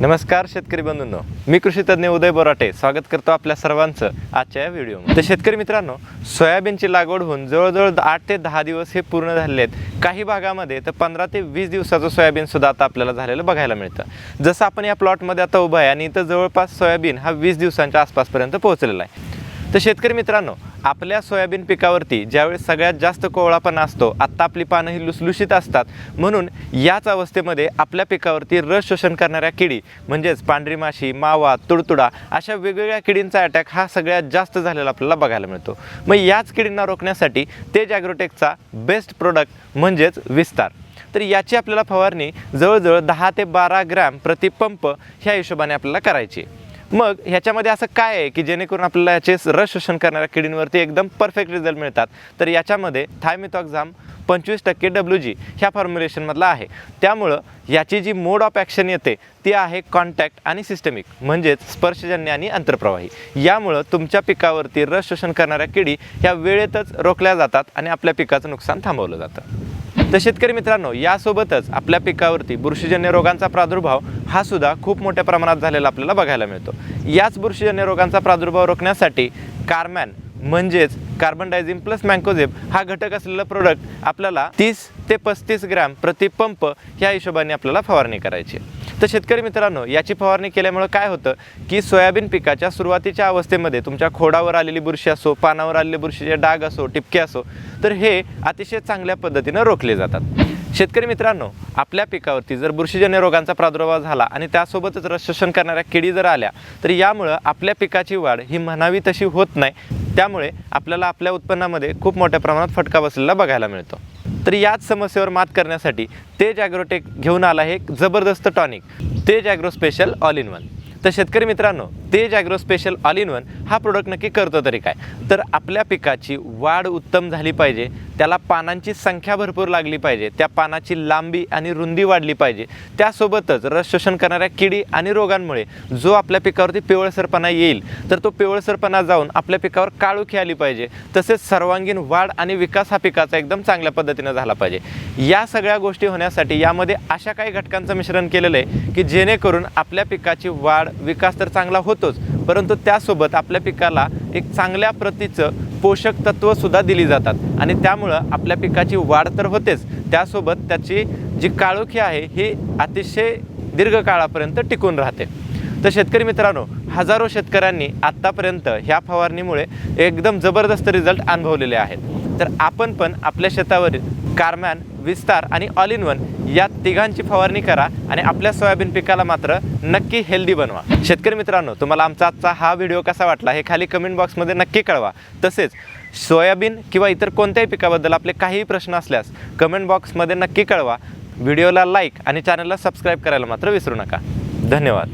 नमस्कार शेतकरी बंधूंनो. मी कृषी तज्ज्ञ उदय बोराटे. स्वागत करतो आपल्या सर्वांचं आजच्या या व्हिडिओमध्ये. तर शेतकरी मित्रांनो सोयाबीनची लागवड होऊन जवळजवळ आठ ते दहा दिवस हे पूर्ण झालेले आहेत. काही भागामध्ये तर पंधरा ते वीस दिवसाचं सोयाबीन सुद्धा आता आपल्याला झालेलं बघायला मिळतं. जसं आपण या प्लॉटमध्ये आता उभं आहे आणि इथं जवळपास सोयाबीन हा वीस दिवसांच्या आसपासपर्यंत पोहोचलेला आहे. तर शेतकरी मित्रांनो आपल्या सोयाबीन पिकावरती ज्यावेळेस सगळ्यात जास्त कोवळापणा असतो आत्ता आपली पानं ही लुसलुशीत असतात. म्हणून याच अवस्थेमध्ये आपल्या पिकावरती रस शोषण करणाऱ्या किडी म्हणजेच पांढरी माशी मावा तुडतुडा अशा वेगवेगळ्या किडींचा अटॅक हा सगळ्यात जास्त झालेला आपल्याला बघायला मिळतो. मग याच किडींना रोखण्यासाठी तेज ॲग्रोटेकचा बेस्ट प्रोडक्ट म्हणजेच विस्तार. तर याची आपल्याला फवारणी जवळजवळ दहा ते बारा ग्रॅम प्रतिपंप ह्या हिशोबाने आपल्याला करायची आहे. मग ह्याच्यामध्ये असं काय आहे की जेणेकरून आपल्याला याचे रस शोषण करणाऱ्या किडींवरती एकदम परफेक्ट रिझल्ट मिळतात? तर याच्यामध्ये थायमिथॉक्झाम पंचवीस टक्के डब्ल्यू जी ह्या फॉर्म्युलेशनमधला आहे. त्यामुळं याची जी मोड ऑफ ॲक्शन येते ती आहे कॉन्टॅक्ट आणि सिस्टमिक म्हणजेच स्पर्शजन्य आणि अंतर्प्रवाही. यामुळं तुमच्या पिकावरती रस शोषण करणाऱ्या किडी ह्या वेळेतच रोखल्या जातात आणि आपल्या पिकाचं नुकसान थांबवलं जातं. तर शेतकरी मित्रांनो यासोबतच आपल्या पिकावरती बुरशीजन्य रोगांचा प्रादुर्भाव हा सुद्धा खूप मोठ्या प्रमाणात झालेला आपल्याला बघायला मिळतो याच बुरशीजन्य रोगांचा प्रादुर्भाव रोखण्यासाठी कार्मॅन म्हणजेच कार्बन डायझिम प्लस मँकोझेब हा घटक असलेला प्रोडक्ट आपल्याला तीस ते पस्तीस ग्रॅम प्रतिपंप ह्या हिशोबाने आपल्याला फवारणी करायची आहे. तर शेतकरी मित्रांनो याची फवारणी केल्यामुळं काय होतं की सोयाबीन पिकाच्या सुरुवातीच्या अवस्थेमध्ये तुमच्या खोडावर आलेली बुरशी असो पानावर आलेले बुरशीचे डाग असो टिपके असो तर हे अतिशय चांगल्या पद्धतीनं रोखले जातात. शेतकरी मित्रांनो आपल्या पिकावरती जर बुरशीजन्य रोगांचा प्रादुर्भाव झाला आणि त्यासोबतच रसशोषण करणाऱ्या किडी जर आल्या तर यामुळं आपल्या पिकाची वाढ ही म्हणावी तशी होत नाही. त्यामुळे आपल्याला आपल्या उत्पन्नामध्ये खूप मोठ्या प्रमाणात फटका बसलेला बघायला मिळतो. तर याच समस्येवर मात करण्यासाठी तेज ॲग्रोटेक घेऊन आला आहे एक जबरदस्त tonic Tej agro special all in one. तर शेतकरी मित्रांनो Tej agro special all in one हा प्रोडक्ट नक्की करतो तरी काय? तर आपल्या पिकाची वाढ उत्तम झाली पाहिजे त्याला पानांची संख्या भरपूर लागली पाहिजे त्या पानाची लांबी आणि रुंदी वाढली पाहिजे. त्यासोबतच रस शोषण करणाऱ्या किडी आणि रोगांमुळे जो आपल्या पिकावरती पिवळसरपणा येईल तर तो पिवळसरपणा जाऊन आपल्या पिकावर काळोखी आली पाहिजे. तसेच सर्वांगीण वाढ आणि विकास हा पिकाचा एकदम चांगल्या पद्धतीनं झाला पाहिजे. या सगळ्या गोष्टी होण्यासाठी यामध्ये अशा काही घटकांचं मिश्रण केलेलं आहे की जेणेकरून आपल्या पिकाची वाढ विकास तर चांगला होतोच. परंतु त्यासोबत आपल्या पिकाला एक चांगल्या प्रतीचं पोषक तत्त्वसुद्धा दिली जातात. आणि त्यामुळं आपल्या पिकाची वाढ तर होतेच. त्यासोबत त्याची जी काळोखी आहे ही अतिशय दीर्घकाळापर्यंत टिकून राहते. तर शेतकरी मित्रांनो हजारो शेतकऱ्यांनी आत्तापर्यंत ह्या फवारणीमुळे एकदम जबरदस्त रिझल्ट अनुभवलेले आहेत. तर आपण पण आपल्या शेतावरील कारमॅन विस्तार आणि ऑल इन वन या तिघांची फवारणी करा आणि आपल्या सोयाबीन पिकाला मात्र नक्की हेल्दी बनवा. शेतकरी मित्रांनो तुम्हाला आमचा आजचा हा व्हिडिओ कसा वाटला हे खाली कमेंट बॉक्समध्ये नक्की कळवा. तसेच सोयाबीन किंवा इतर कोणत्याही पिकाबद्दल आपले काहीही प्रश्न असल्यास कमेंट बॉक्समध्ये नक्की कळवा. व्हिडिओला लाईक आणि चॅनलला सबस्क्राईब करायला मात्र विसरू नका. धन्यवाद.